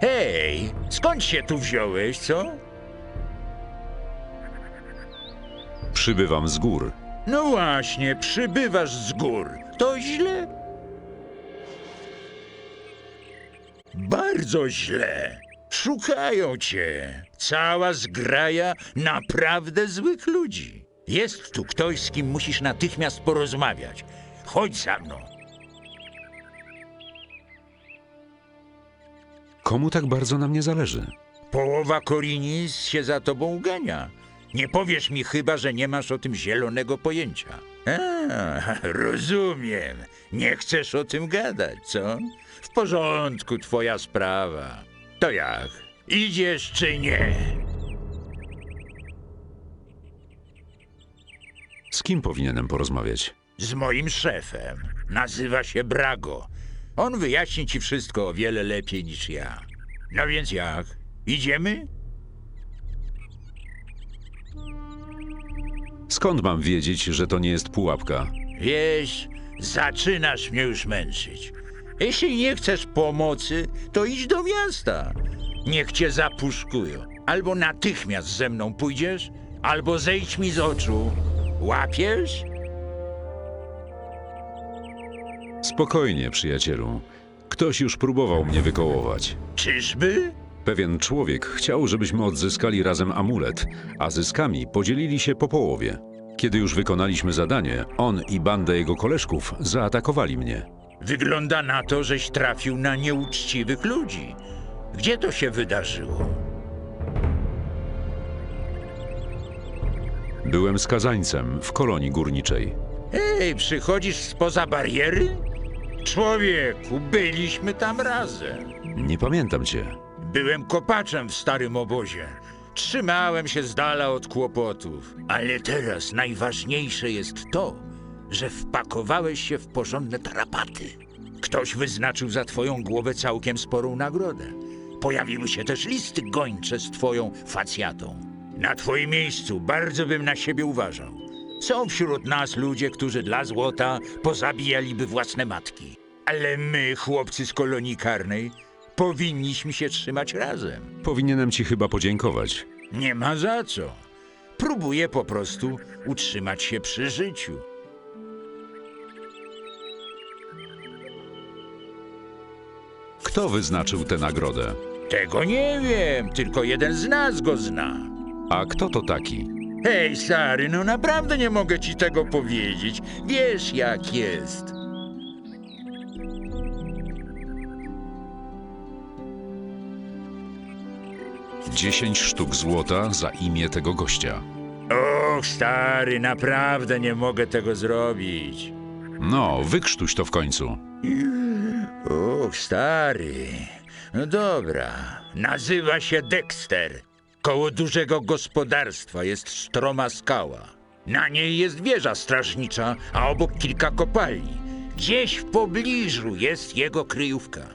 Hej, skąd się tu wziąłeś, co? Przybywam z gór. No właśnie, przybywasz z gór. To źle? Bardzo źle. Szukają cię. Cała zgraja naprawdę złych ludzi. Jest tu ktoś, z kim musisz natychmiast porozmawiać. Chodź za mną. Komu tak bardzo na mnie zależy? Połowa Korinis się za tobą ugania. Nie powiesz mi chyba, że nie masz o tym zielonego pojęcia. A, rozumiem. Nie chcesz o tym gadać, co? W porządku, twoja sprawa. To jak? Idziesz czy nie? Z kim powinienem porozmawiać? Z moim szefem. Nazywa się Brago. On wyjaśni ci wszystko o wiele lepiej niż ja. No więc jak? Idziemy? Skąd mam wiedzieć, że to nie jest pułapka? Wiesz, zaczynasz mnie już męczyć. Jeśli nie chcesz pomocy, to idź do miasta. Niech cię zapuszkują. Albo natychmiast ze mną pójdziesz, albo zejdź mi z oczu. Łapiesz? Spokojnie, przyjacielu. Ktoś już próbował mnie wykołować. Czyżby? Pewien człowiek chciał, żebyśmy odzyskali razem amulet, a zyskami podzielili się po połowie. Kiedy już wykonaliśmy zadanie, on i banda jego koleżków zaatakowali mnie. Wygląda na to, żeś trafił na nieuczciwych ludzi. Gdzie to się wydarzyło? Byłem skazańcem w kolonii górniczej. Ej, przychodzisz spoza bariery? Człowieku, byliśmy tam razem. Nie pamiętam cię. Byłem kopaczem w starym obozie. Trzymałem się z dala od kłopotów. Ale teraz najważniejsze jest to, że wpakowałeś się w porządne tarapaty. Ktoś wyznaczył za twoją głowę całkiem sporą nagrodę. Pojawiły się też listy gończe z twoją facjatą. Na twoim miejscu bardzo bym na siebie uważał. Są wśród nas ludzie, którzy dla złota pozabijaliby własne matki. Ale my, chłopcy z kolonii karnej, powinniśmy się trzymać razem. Powinienem ci chyba podziękować. Nie ma za co. Próbuję po prostu utrzymać się przy życiu. Kto wyznaczył tę nagrodę? Tego nie wiem, tylko jeden z nas go zna. A kto to taki? Hej, stary, no naprawdę nie mogę ci tego powiedzieć. Wiesz, jak jest. Dziesięć sztuk złota za imię tego gościa. Och, stary, naprawdę nie mogę tego zrobić. No, wykrztuś to w końcu. Och, stary. No dobra. Nazywa się Dexter. Koło dużego gospodarstwa jest stroma skała. Na niej jest wieża strażnicza, a obok kilka kopalni. Gdzieś w pobliżu jest jego kryjówka. E,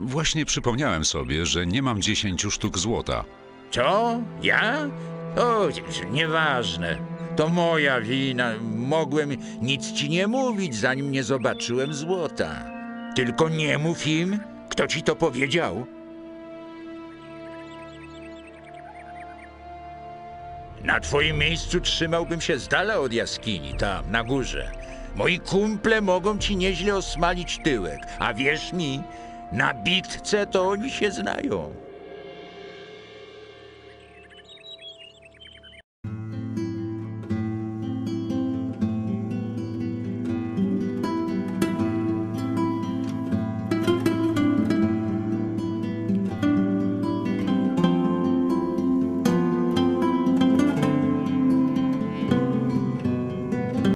właśnie przypomniałem sobie, że nie mam dziesięciu sztuk złota. Co? Ja? O, nieważne. To moja wina. Mogłem nic ci nie mówić, zanim nie zobaczyłem złota. Tylko nie mów im, kto ci to powiedział. Na twoim miejscu trzymałbym się z dala od jaskini, tam, na górze. Moi kumple mogą ci nieźle osmalić tyłek, a wierz mi, na bitce to oni się znają.